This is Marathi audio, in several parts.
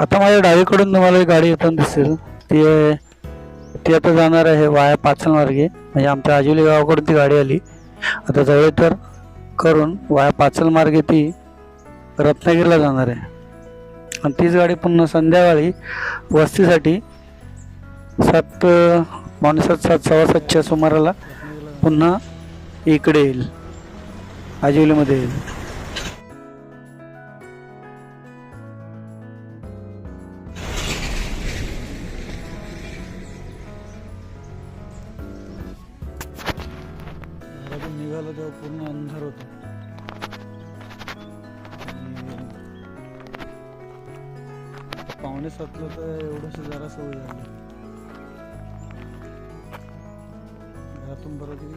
आता माझ्या डावीकडून तुम्हाला एक गाडी येताना दिसेल. ती ती आता जाणार आहे वाया पाचल मार्गे. म्हणजे आमच्या आजुली गावाकडून ती गाडी आली. आता जवळ तर करून वाया पाचल मार्गे ती रत्नागिरीला जाणार आहे. आणि तीच गाडी पुन्हा संध्याकाळी वस्तीसाठी सात पावणे सात सात सव्वा सातच्या सुमाराला पुन्हा इकडे येईल. आजिवलीमध्ये येईल.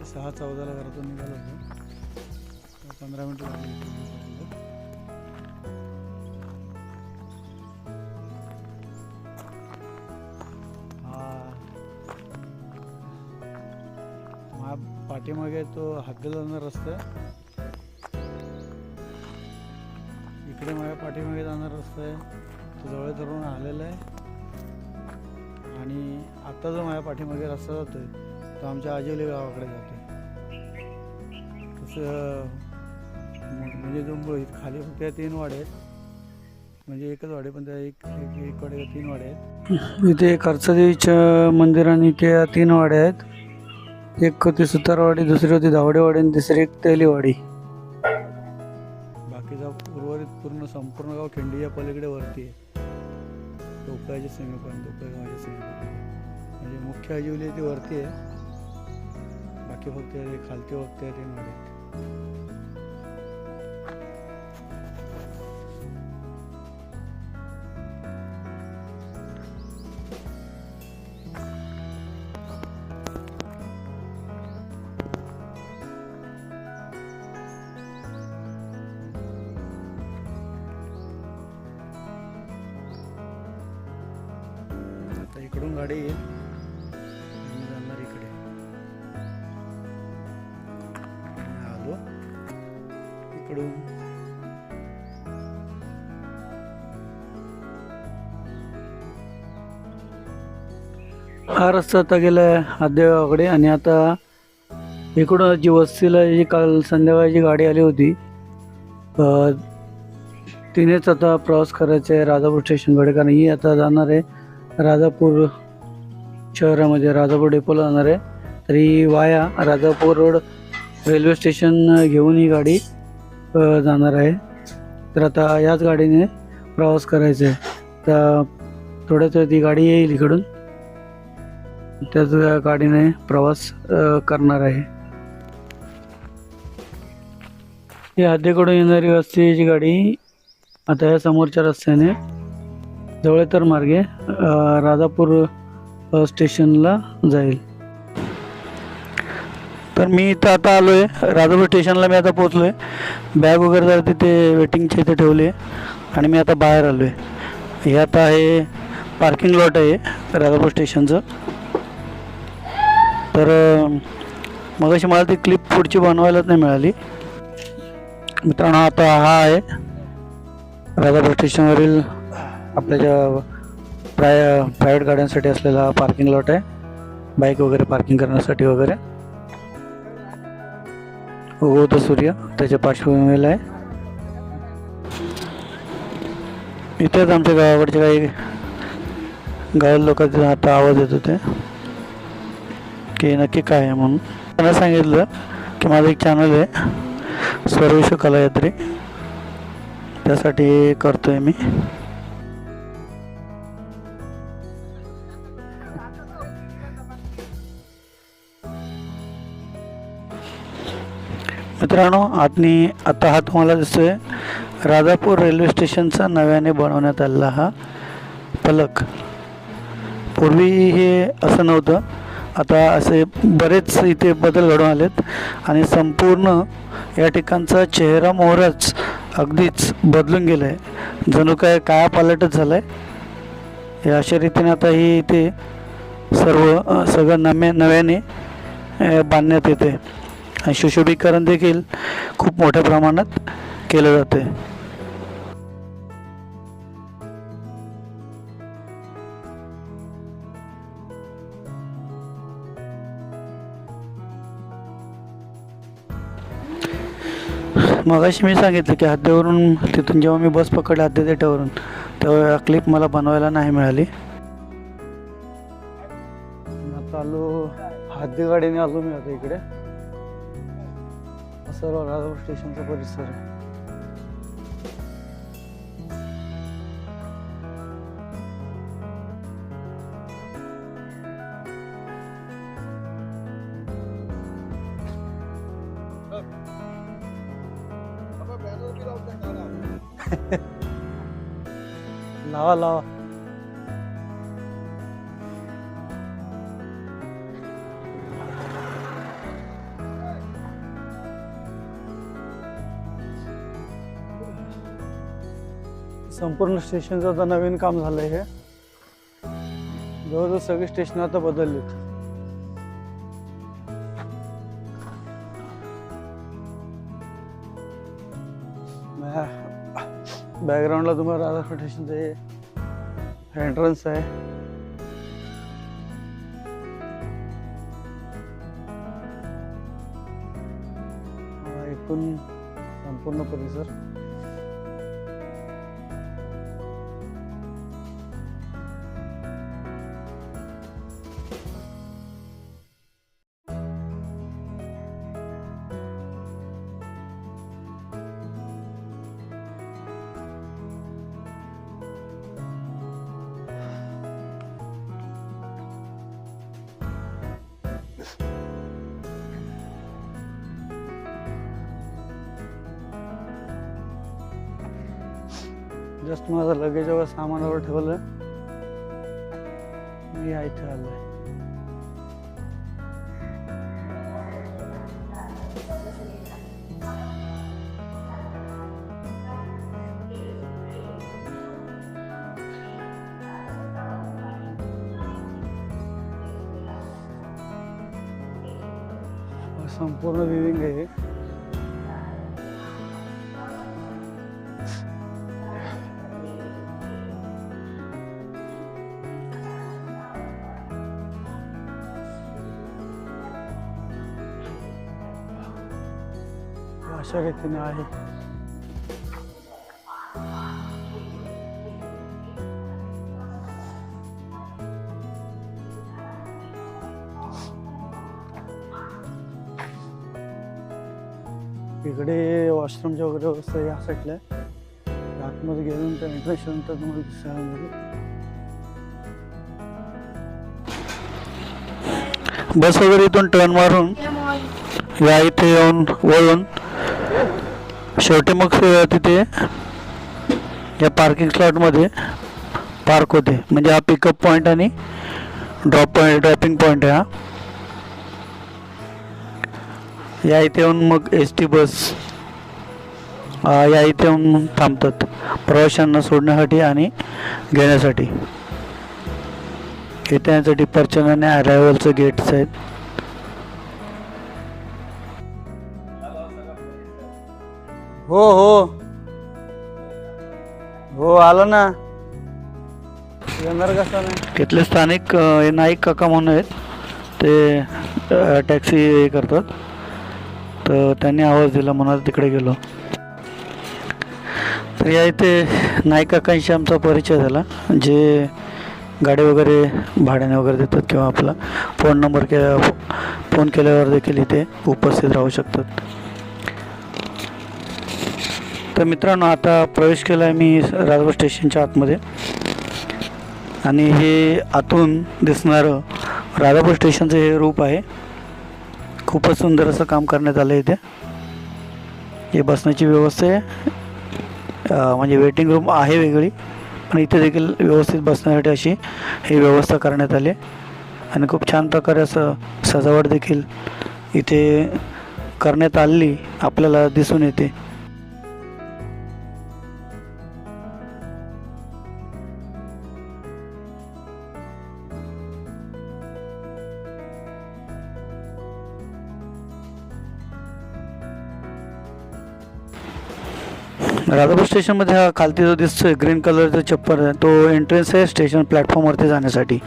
सहा चौदाला घरातून निघालो होतो. तर पंधरा मिनटं झाली पाठीमागे तो हद्द जाणार रस्ता. इकडे माझ्या पाठीमागे जाणार रस्ता आहे. तो जवळ धरून आलेला आहे. आणि आत्ता जो माझ्या पाठीमागे रस्ता जातोय तो आमच्या आजिवली गावाकडे जातोय. म्हणजे जो मुळ- खाली त्या तीन वाड्या आहेत. म्हणजे एकच वाडे पण त्या एक एक वाडे तीन वाडे आहेत. इथे खर्चदेवीच्या मंदिर आणि त्या तीन वाड्या आहेत. एक होती सुतारवाडी दुसरी होती धावडेवाडी आणि तिसरी एक तेलीवाडी. बाकीचा उर्वरित पूर्ण संपूर्ण गाव खिंडीच्या पलीकडे वरती आहे. टोकाच्या सीमेपर्यंत टोका गावाच्या सीमेपर्यंत म्हणजे मुख्य आजिवली ती वरती आहे. बाकी फक्त खालती वक्ते आहे तीन वाडे आहेत. इकडून गाडी येईल हा रस्ता आता गेला आहे आद्यगावाकडे आणि आता इकडून जी वस्तीला जी काल संध्याकाळची जी गाडी आली होती तिनेच आता प्रवास करायचा आहे राजापूर स्टेशनकडे कारण ही आता जाणार आहे राजापूर शहरामध्ये राजापूर डेपोला जाणार आहे. तरी वाया राजापूर रोड रेल्वे स्टेशन घेऊन ही गाडी जाणार आहे. तर आता याच गाडीने प्रवास करायचा आहे. तर थोड्याच वेळ ती गाडी येईल इकडून. त्याच गाडीने प्रवास करणार आहे. ही हद्दीकडून येणारी वस्तीची गाडी आता या समोरच्या रस्त्याने जवळतर मार्गे राजापूर स्टेशनला जाईल. तर मी इथं आता आलो आहे राजापूर स्टेशनला मी आता पोचलो आहे बॅग वगैरे जर तिथे वेटिंगच्या इथे ठेवली आहे आणि मी आता बाहेर आलो आहे हे आता हे पार्किंग लॉट आहे राजापूर स्टेशनचं. तर मग अशी मला ती क्लिप पुढची बनवायलाच नाही मिळाली. मित्रांनो आता हा आहे. राजापूर स्टेशनवरील आपल्या ज्या प्राय प्रायव्हेट गाड्यांसाठी असलेला पार्किंग लॉट आहे. बाईक वगैरे पार्किंग करण्यासाठी वगैरे. उगवतो सूर्य त्याच्या पार्श्वभूमीला आहे. इथेच आमच्या गावाकडचे काही गावात लोकांचे आता आवाज येत होते. की नक्की काय आहे म्हणून. त्यांना सांगितलं की माझं एक चॅनल आहे सर्वेश कलायात्री. त्यासाठी करतोय मी. मित्रांनो आतनी आता हा तुम्हाला दिसतोय. राजापूर रेल्वे स्टेशनचा नव्याने बनवण्यात आलेला हा फलक पूर्वी हे असं नव्हतं. आता असे बरेच इथे बदल घडून आलेत. आणि संपूर्ण या ठिकाणचा चेहरा मोहराच अगदीच बदलून गेला आहे जणू काय काया पालटच झाला आहे या अशा रीतीने आता ही इथे सर्व सगळं नव्या नव्याने बांधण्यात येते आणि सुशोभीकरण देखील खूप मोठ्या प्रमाणात केलं जाते मगाशी मी सांगितलं की हद्दीवरून तिथून जेव्हा मी बस पकडली हद्दी देठावरून तेव्हा क्लिप मला बनवायला नाही मिळाली. आलो हद्दी गाडीने आलो मी आता इकडे. सर्व राजापूर स्टेशनचा परिसर आहे. लावा लावा संपूर्ण स्टेशनचं आता नवीन काम झालंय हे. जवळजवळ सगळी स्टेशन आता बदललीत. बॅकग्राऊंडला तुम्हाला राधा स्टेशनचं एंट्रन्स आहे. एकूण संपूर्ण परिसर. जस्ट माझं लगेज वगैरे सामानावर ठेवलं. मी या इथे आलोय. संपूर्ण विविंग आहे. अशा रीतीने आहे. इकडे वॉशरूमच्या वगैरे व्यवस्था या साईडला आहे. आतमध्ये गेल्यानंतर एंट्रन्स नंतर तुम्हाला दिसायला मिळेल. बस वगैरे इथून टर्न मारून या इथे येऊन वळून शेवटी मग तिथे या पार्किंग स्लॉटमध्ये पार्क होते. म्हणजे हा पिकअप पॉईंट आणि ड्रॉप पॉईंट ड्रॉपिंग पॉईंट आहे हा. या इथे येऊन मग एस टी बस या इथे येऊन थांबतात. प्रवाशांना सोडण्यासाठी आणि घेण्यासाठी. इथे यासाठी पर्चन आणि अरायवलचं गेट्स आहेत. हो हो. हो आलो ना. येणार कसा नाही तिथले स्थानिक हे नाईक काका म्हणून आहेत. ते टॅक्सी हे करतात. तर त्यांनी आवाज दिला म्हणून तिकडे गेलो. तर या इथे नाईक काकांशी आमचा परिचय झाला. जे गाडी वगैरे भाड्याने वगैरे देतात किंवा आपला फोन नंबर के फोन केल्यावर देखील इथे उपस्थित राहू शकतात. तर मित्रांनो आता प्रवेश केला आहे मी राजभर स्टेशनच्या आतमध्ये. आणि हे आतून दिसणारं राधापूर स्टेशनचं हे रूप आहे. खूपच सुंदर असं काम करण्यात आलं आहे इथे. हे बसण्याची व्यवस्था आहे. म्हणजे वेटिंग रूम आहे वेगळी पण इथे देखील व्यवस्थित बसण्यासाठी अशी ही व्यवस्था करण्यात आली आहे. आणि खूप छान प्रकारे असं सजावट देखील इथे करण्यात आलेली आपल्याला दिसून येते. राधापूर स्टेशनमध्ये हा खालती जो दिसतोय ग्रीन कलरचा चप्पर तो एंट्रन्स आहे स्टेशन प्लॅटफॉर्मवरती जाण्यासाठी.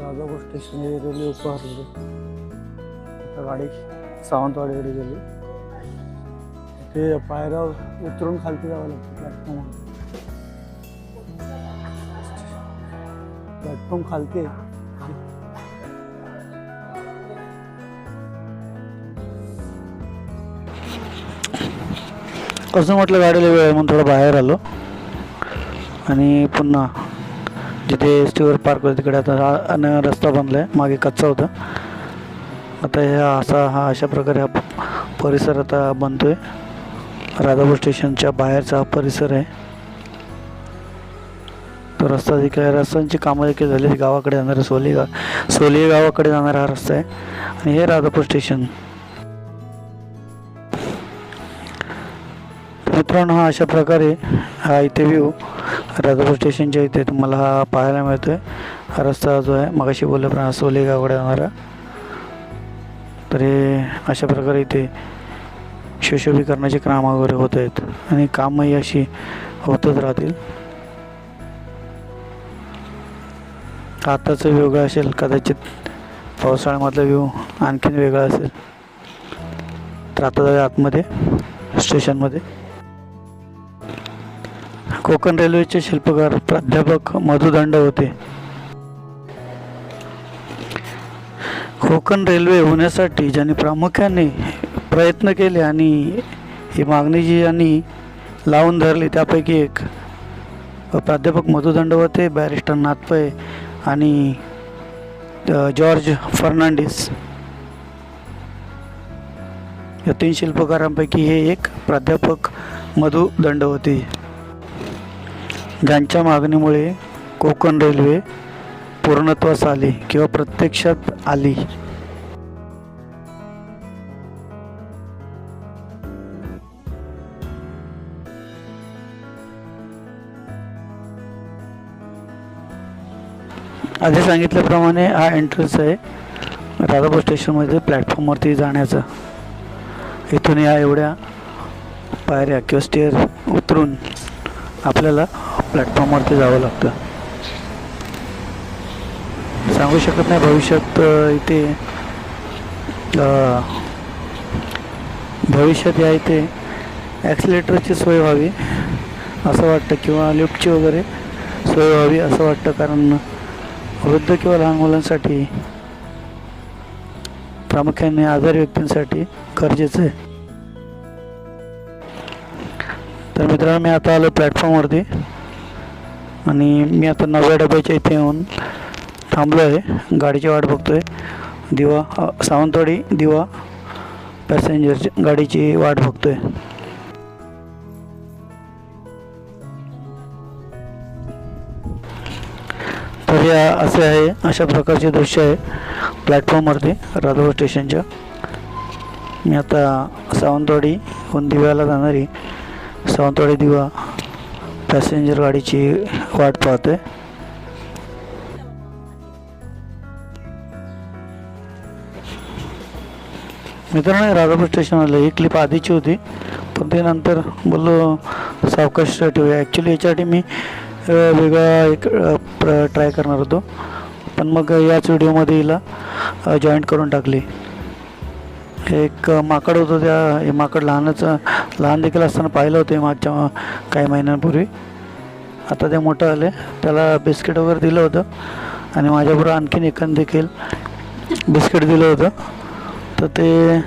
राजापूर स्टेशन रेल्वे उपहार गाडी सावंतवाडीकडे गेली. ते पायऱ्या उतरून खालती जावं लागतं प्लॅटफॉर्म प्लॅटफॉर्म खालती आहे. कसं म्हटलं गाडीला वेळ म्हणून थोडं बाहेर आलो. आणि पुन्हा जिथे एस टीवर पार्क होतं तिकडे आता हा रस्ता बनला आहे मागे कच्चा होता. आता ह्या असा हा अशा प्रकारे हा परिसर आता बनतो आहे राधापूर स्टेशनच्या बाहेरचा हा परिसर आहे. तो रस्ता देखील रस्त्यांची कामं देखील झाली. गावाकडे जाणारे सोली गा सोली गावाकडे जाणारा हा रस्ता आहे. आणि हे राधापूर स्टेशन. मित्रांनो हा अशा प्रकारे हा इथे व्ह्यू राधापूर स्टेशनच्या इथे तुम्हाला हा पाहायला मिळतोय. हा रस्ता जो आहे मगाशी बोलल्याप्रमाणे सोले गावाकडे जाणारा. तर हे अशा प्रकारे इथे सुशोभीकरणाचे काम वगैरे होत आहेत. आणि कामही अशी होतच राहतील. आताचं वेगळं असेल कदाचित पावसाळ्यामधला व्ह्यू आणखीन वेगळा असेल. तर आता जाऊया आतमध्ये स्टेशनमध्ये. कोकण रेल्वेचे शिल्पकार प्राध्यापक मधुदंड होते. कोकण रेल्वे होण्यासाठी ज्यांनी प्रामुख्याने प्रयत्न केले आणि ही मागणी जी यांनी लावून धरली त्यापैकी एक प्राध्यापक मधुदंड होते बॅरिस्टर नाथपै आणि जॉर्ज फर्नांडिस. या तीन शिल्पकारांपैकी हे एक प्राध्यापक मधुदंड होते ज्यांच्या मागणीमुळे कोकण रेल्वे पूर्णत्वास आली किंवा प्रत्यक्षात आली. आधी सांगितल्याप्रमाणे हा एंट्रन्स आहे. राधापूर स्टेशनमध्ये प्लॅटफॉर्मवरती जाण्याचा. इथून या एवढ्या पायऱ्या किंवा स्टेअर उतरून आपल्याला प्लॅटफॉर्मवरती जावं लागतं. सांगू शकत नाही भविष्यात इथे भविष्यात या इथे ॲक्सिलेटरची सोय व्हावी असं वाटतं किंवा लिफ्टची वगैरे सोय व्हावी असं वाटतं कारण वृद्ध किंवा लहान मुलांसाठी प्रामुख्याने आजारी व्यक्तींसाठी गरजेचं आहे. तर मित्रांनो मी आता आलो प्लॅटफॉर्मवरती आणि मी आता नव्या डब्याच्या इथे येऊन थांबलो आहे. गाडीची वाट बघतो आहे दिवा सावंतवाडी दिवा पॅसेंजरची गाडीची वाट बघतो आहे तर हे असे आहे अशा प्रकारचे दृश्य आहे प्लॅटफॉर्मवरती राधव स्टेशनच्या मी आता सावंतवाडीहून दिव्याला जाणारी सावंतवाडी दिवा पॅसेंजर गाडीची वाट पाहते मित्रांनो राधापूर स्टेशनला ही क्लिप आधीची होती पण ते नंतर बोललो सावकाश ठेवूया. ॲक्च्युली याच्यासाठी मी वेगळा एक प्र ट्राय करणार होतो. पण मग याच व्हिडिओमध्ये हिला जॉईंट करून टाकली. एक माकड होतं त्या हे माकड लहानच लहान देखील असताना पाहिलं होतं मागच्या काही महिन्यांपूर्वी. आता ते मोठं आले त्याला बिस्किट वगैरे दिलं होतं. आणि माझ्याबरोबर आणखीन एकान देखील बिस्किट दिलं होतं. तर ते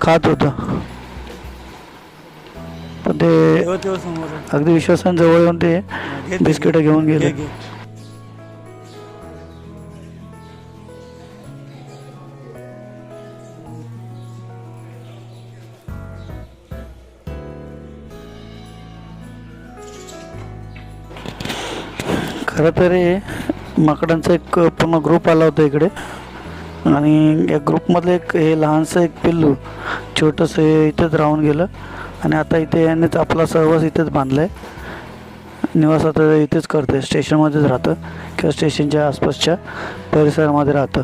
खात होतं. पण ते अगदी विश्वासान जवळ येऊन ते बिस्किट घेऊन गेले. खर खरं तर माकडांचा एक पूर्ण ग्रुप आला होता इकडे. आणि या ग्रुपमधलं एक हे लहानसं एक पिल्लू छोटंसं हे इथेच राहून गेलं. आणि आता इथे यांनीच आपला सहवास इथेच बांधला आहे निवास आता इथेच करते स्टेशनमध्येच राहतं किंवा स्टेशनच्या आसपासच्या परिसरामध्ये राहतं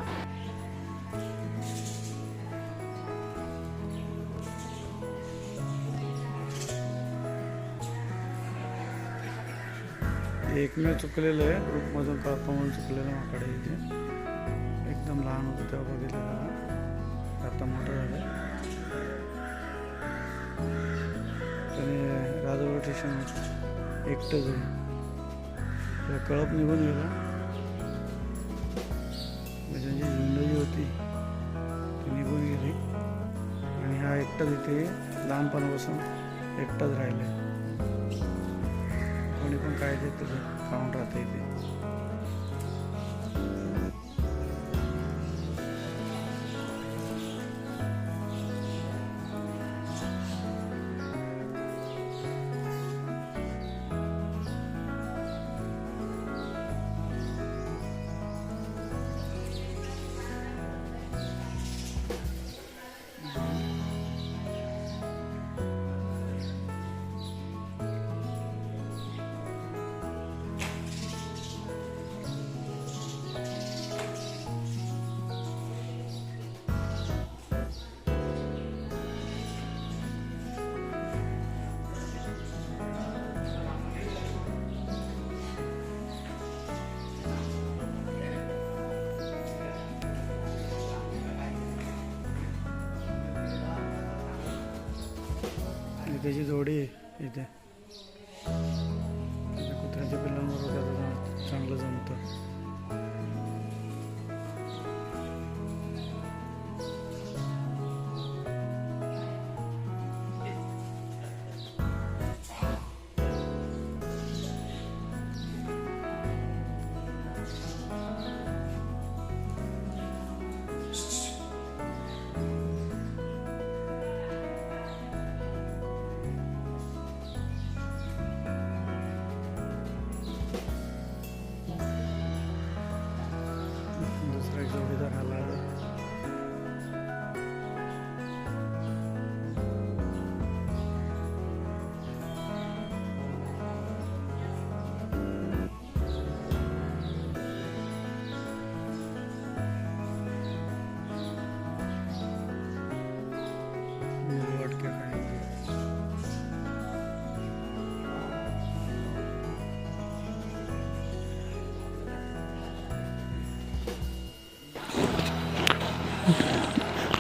एकमेव चुकलेलं आहे. ग्रुपमधून कापा म्हणून चुकलेलं माकडे इथे. एकदम लहान होतं तेव्हा बघितलेलं. स्टेशन एकटंच आहे. कळप निघून गेला म्हणजे त्यांची झुंड जी होती ती निघून गेली. आणि हा एकटाच इथे लहानपणापासून एकटाच राहिला कोणी पण काय देत तुझं खाऊन राहतं इथे त्याची जोडी इथे.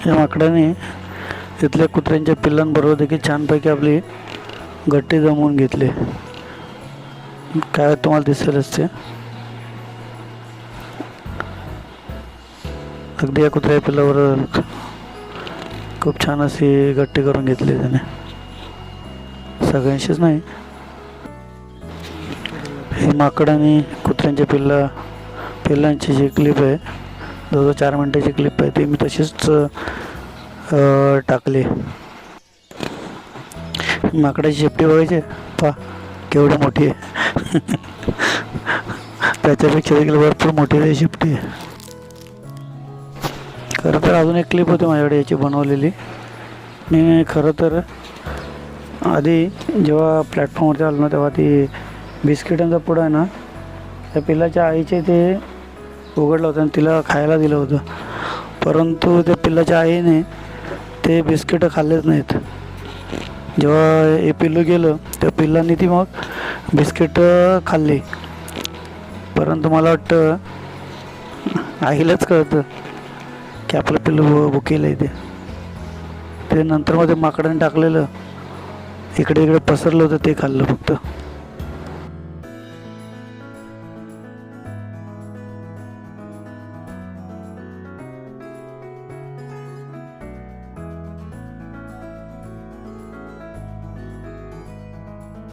या माकडाने तिथल्या कुत्र्यांच्या पिल्लांबरोबर देखील छानपैकी आपली गट्टी जमवून घेतली. काय तुम्हाला दिसेलच ते अगदी या कुत्र्या पिल्लावर खूप छान अशी गट्टी करून घेतली त्याने. सगळ्यांशीच नाही. ही माकड आणि कुत्र्यांच्या पिल्ला पिल्लांची जी क्लिप आहे जवळजवळ चार मिनटाची क्लिप आहे ती मी तशीच टाकली. माकडाची शेपटी बघायची पा केवढी मोठी आहे. त्याच्यापेक्षा देखील भरपूर मोठी आहे शेपटी. खरं तर अजून एक क्लिप होती माझ्याकडे याची बनवलेली. मी खरं तर आधी जेव्हा प्लॅटफॉर्मवरती आलो ना तेव्हा ती बिस्किटांचा पुडा आहे ना त्या पिल्लाच्या आईचे ते उघडलं होतं आणि तिला खायला दिलं होतं. परंतु त्या पिल्लाच्या आईने ते बिस्किटं खाल्लेच नाहीत. जेव्हा हे पिल्लू गेलं त्या पिल्लांनी ती मग बिस्किटं खाल्ली. परंतु मला वाटतं आईलाच कळतं की आपलं पिल्लू भुकेलं आहे ते. ते नंतर मग ते माकडाने टाकलेलं. इकडे इकडे पसरलं होतं ते खाल्लं फक्त.